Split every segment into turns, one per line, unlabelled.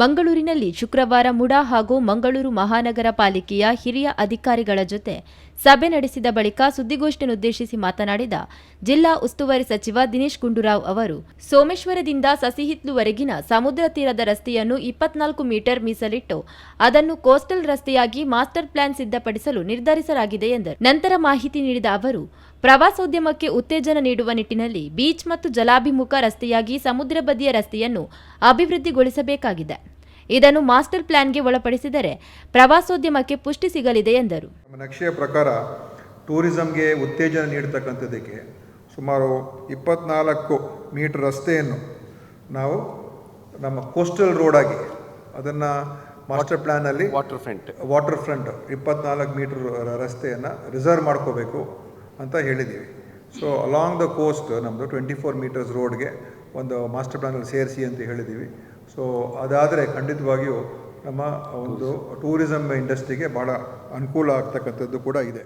ಮಂಗಳೂರಿನಲ್ಲಿ ಶುಕ್ರವಾರ ಮುಡಾ ಹಾಗೂ ಮಂಗಳೂರು ಮಹಾನಗರ ಪಾಲಿಕೆಯ ಹಿರಿಯ ಅಧಿಕಾರಿಗಳ ಜೊತೆ ಸಭೆ ನಡೆಸಿದ ಬಳಿಕ ಸುದ್ದಿಗೋಷ್ಠಿಯನ್ನುದ್ದೇಶಿಸಿ ಮಾತನಾಡಿದ ಜಿಲ್ಲಾ ಉಸ್ತುವಾರಿ ಸಚಿವ ದಿನೇಶ್ ಗುಂಡೂರಾವ್ ಅವರು, ಸೋಮೇಶ್ವರದಿಂದ ಸಸಿಹಿತ್ಲುವರೆಗಿನ ಸಮುದ್ರ ತೀರದ ರಸ್ತೆಯನ್ನು ಇಪ್ಪತ್ನಾಲ್ಕು ಮೀಟರ್ ಮೀಸಲಿಟ್ಟು ಅದನ್ನು ಕೋಸ್ಟಲ್ ರಸ್ತೆಯಾಗಿ ಮಾಸ್ಟರ್ ಪ್ಲಾನ್ ಸಿದ್ಧಪಡಿಸಲು ನಿರ್ಧರಿಸಲಾಗಿದೆ ಎಂದರು. ನಂತರ ಮಾಹಿತಿ ನೀಡಿದ ಅವರು, ಪ್ರವಾಸೋದ್ಯಮಕ್ಕೆ ಉತ್ತೇಜನ ನೀಡುವ ನಿಟ್ಟಿನಲ್ಲಿ ಬೀಚ್ ಮತ್ತು ಜಲಾಭಿಮುಖ ರಸ್ತೆಯಾಗಿ ಸಮುದ್ರ ಬದಿಯ ರಸ್ತೆಯನ್ನು ಅಭಿವೃದ್ಧಿಗೊಳಿಸಬೇಕಾಗಿದೆ. ಇದನ್ನು ಮಾಸ್ಟರ್ ಪ್ಲಾನ್ಗೆ ಒಳಪಡಿಸಿದರೆ ಪ್ರವಾಸೋದ್ಯಮಕ್ಕೆ ಪುಷ್ಟಿ ಸಿಗಲಿದೆ ಎಂದರು.
ನಮ್ಮ ನಕ್ಷೆಯ ಪ್ರಕಾರ ಟೂರಿಸಂಗೆ ಉತ್ತೇಜನ ನೀಡತಕ್ಕಂಥದ್ದಕ್ಕೆ ಸುಮಾರು ಇಪ್ಪತ್ನಾಲ್ಕು ಮೀಟರ್ ರಸ್ತೆಯನ್ನು ನಾವು ನಮ್ಮ ಕೋಸ್ಟಲ್ ರೋಡ್ ಆಗಿ ಅದನ್ನು ಮಾಸ್ಟರ್ ಪ್ಲ್ಯಾನಲ್ಲಿ
ವಾಟರ್ ಫ್ರಂಟ್
ವಾಟರ್ ಫ್ರಂಟ್ ಇಪ್ಪತ್ನಾಲ್ಕು ಮೀಟರ್ ರಸ್ತೆಯನ್ನು ರಿಸರ್ವ್ ಮಾಡ್ಕೋಬೇಕು ಅಂತ ಹೇಳಿದ್ದೀವಿ. ಸೊ ಅಲಾಂಗ್ ದ ಕೋಸ್ಟ್ ನಮ್ಮದು ಟ್ವೆಂಟಿ ಫೋರ್ ಮೀಟರ್ಸ್ ರೋಡ್ಗೆ ಒಂದು ಮಾಸ್ಟರ್ ಪ್ಲ್ಯಾನಲ್ಲಿ ಸೇರಿಸಿ ಅಂತ ಹೇಳಿದ್ದೀವಿ ಸೊ ಅದಾದರೆ ಖಂಡಿತವಾಗಿಯೂ ನಮ್ಮ ಒಂದು ಟೂರಿಸಂ ಇಂಡಸ್ಟ್ರಿಗೆ ಬಹಳ ಅನುಕೂಲ ಆಗ್ತಕ್ಕಂಥದ್ದು ಕೂಡ ಇದೆ.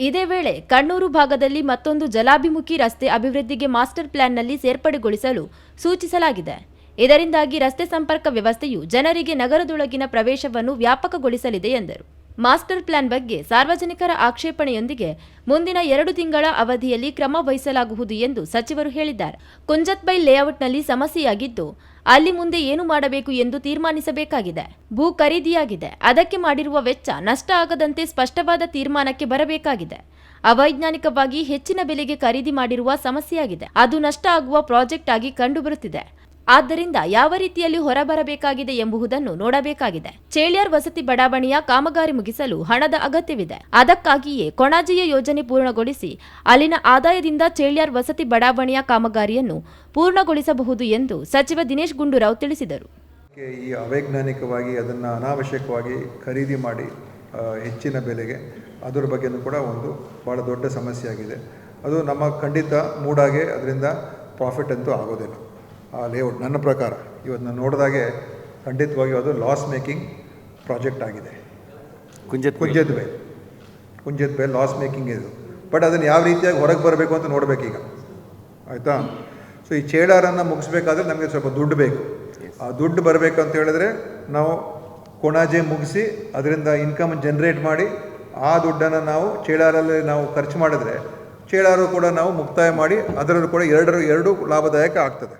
ಇದೇ ವೇಳೆ ಕಣ್ಣೂರು ಭಾಗದಲ್ಲಿ ಮತ್ತೊಂದು ಜಲಾಭಿಮುಖಿ ರಸ್ತೆ ಅಭಿವೃದ್ಧಿಗೆ ಮಾಸ್ಟರ್ ಪ್ಲಾನ್ನಲ್ಲಿ ಸೇರ್ಪಡೆಗೊಳಿಸಲು ಸೂಚಿಸಲಾಗಿದೆ. ಇದರಿಂದಾಗಿ ರಸ್ತೆ ಸಂಪರ್ಕ ವ್ಯವಸ್ಥೆಯು ಜನರಿಗೆ ನಗರದೊಳಗಿನ ಪ್ರವೇಶವನ್ನು ವ್ಯಾಪಕಗೊಳಿಸಲಿದೆ ಎಂದರು. ಮಾಸ್ಟರ್ ಪ್ಲಾನ್ ಬಗ್ಗೆ ಸಾರ್ವಜನಿಕರ ಆಕ್ಷೇಪಣೆಯೊಂದಿಗೆ ಮುಂದಿನ ಎರಡು ತಿಂಗಳ ಅವಧಿಯಲ್ಲಿ ಕ್ರಮ ವಹಿಸಲಾಗುವುದು ಎಂದು ಸಚಿವರು ಹೇಳಿದ್ದಾರೆ. ಕುಂಜತ್ಬೈ ಲೇಔಟ್ನಲ್ಲಿ ಸಮಸ್ಯೆಯಾಗಿದ್ದು, ಅಲ್ಲಿ ಮುಂದೆ ಏನು ಮಾಡಬೇಕು ಎಂದು ತೀರ್ಮಾನಿಸಬೇಕಾಗಿದೆ. ಭೂ ಖರೀದಿಯಾಗಿದೆ. ಅದಕ್ಕೆ ಮಾಡಿರುವ ವೆಚ್ಚ ನಷ್ಟ ಆಗದಂತೆ ಸ್ಪಷ್ಟವಾದ ತೀರ್ಮಾನಕ್ಕೆ ಬರಬೇಕಾಗಿದೆ. ಅವೈಜ್ಞಾನಿಕವಾಗಿ ಹೆಚ್ಚಿನ ಬೆಲೆಗೆ ಖರೀದಿ ಮಾಡಿರುವ ಸಮಸ್ಯೆಯಾಗಿದೆ. ಅದು ನಷ್ಟ ಆಗುವ ಪ್ರಾಜೆಕ್ಟ್ ಆಗಿ ಕಂಡುಬರುತ್ತಿದೆ. ಆದ್ದರಿಂದ ಯಾವ ರೀತಿಯಲ್ಲಿ ಹೊರಬರಬೇಕಾಗಿದೆ ಎಂಬುದನ್ನು ನೋಡಬೇಕಾಗಿದೆ. ಚೇಳ್ಯಾರ್ ವಸತಿ ಬಡಾವಣೆಯ ಕಾಮಗಾರಿ ಮುಗಿಸಲು ಹಣದ ಅಗತ್ಯವಿದೆ. ಅದಕ್ಕಾಗಿಯೇ ಕೊಣಾಜಿಯ ಯೋಜನೆ ಪೂರ್ಣಗೊಳಿಸಿ ಅಲ್ಲಿನ ಆದಾಯದಿಂದ ಚೇಳ್ಯಾರ್ ವಸತಿ ಬಡಾವಣೆಯ ಕಾಮಗಾರಿಯನ್ನು ಪೂರ್ಣಗೊಳಿಸಬಹುದು ಎಂದು ಸಚಿವ ದಿನೇಶ್ ಗುಂಡೂರಾವ್ ತಿಳಿಸಿದರು.
ಈ ಅವೈಜ್ಞಾನಿಕವಾಗಿ ಅದನ್ನು ಅನಾವಶ್ಯಕವಾಗಿ ಖರೀದಿ ಮಾಡಿ ಹೆಚ್ಚಿನ ಬೆಲೆಗೆ ಅದರ ಬಗ್ಗೆನೂ ಕೂಡ ಒಂದು ಭಾಳ ದೊಡ್ಡ ಸಮಸ್ಯೆ ಆಗಿದೆ ಅದು ನಮ್ಮ ಖಂಡಿತ ಮೂಡಾಗೆ ಅದರಿಂದ ಪ್ರಾಫಿಟ್ ಅಂತೂ ಆಗೋದಿಲ್ಲ. ಆ ಲೇಔಟ್ ನನ್ನ ಪ್ರಕಾರ ಇವತ್ತು ನಾನು ನೋಡಿದಾಗೆ ಖಂಡಿತವಾಗಿ ಅದು ಲಾಸ್ ಮೇಕಿಂಗ್ ಪ್ರಾಜೆಕ್ಟ್ ಆಗಿದೆ.
ಕುಂಜತ್
ಕುಂಜತ್ ಬೇ ಕುಂಜತ್ ಬೇ ಲಾಸ್ ಮೇಕಿಂಗ್ ಇದು. ಬಟ್ ಅದನ್ನು ಯಾವ ರೀತಿಯಾಗಿ ಹೊರಗೆ ಬರಬೇಕು ಅಂತ ನೋಡಬೇಕೀಗ. ಆಯಿತಾ? ಸೊ ಈ ಚೇಡಾರನ್ನು ಮುಗಿಸ್ಬೇಕಾದ್ರೆ ನಮಗೆ ಸ್ವಲ್ಪ ದುಡ್ಡು ಬೇಕು. ಆ ದುಡ್ಡು ಬರಬೇಕು ಅಂತ ಹೇಳಿದ್ರೆ ನಾವು ಕೊಣಾಜೆ ಮುಗಿಸಿ ಅದರಿಂದ ಇನ್ಕಮ್ ಜನ್ರೇಟ್ ಮಾಡಿ ಆ ದುಡ್ಡನ್ನು ನಾವು ಚೇಳಾರಲ್ಲಿ ನಾವು ಖರ್ಚು ಮಾಡಿದ್ರೆ ಚೇಳಾರು ಕೂಡ ನಾವು ಮುಕ್ತಾಯ ಮಾಡಿ ಅದರಲ್ಲೂ ಕೂಡ ಎರಡರ ಎರಡು ಲಾಭದಾಯಕ ಆಗ್ತದೆ.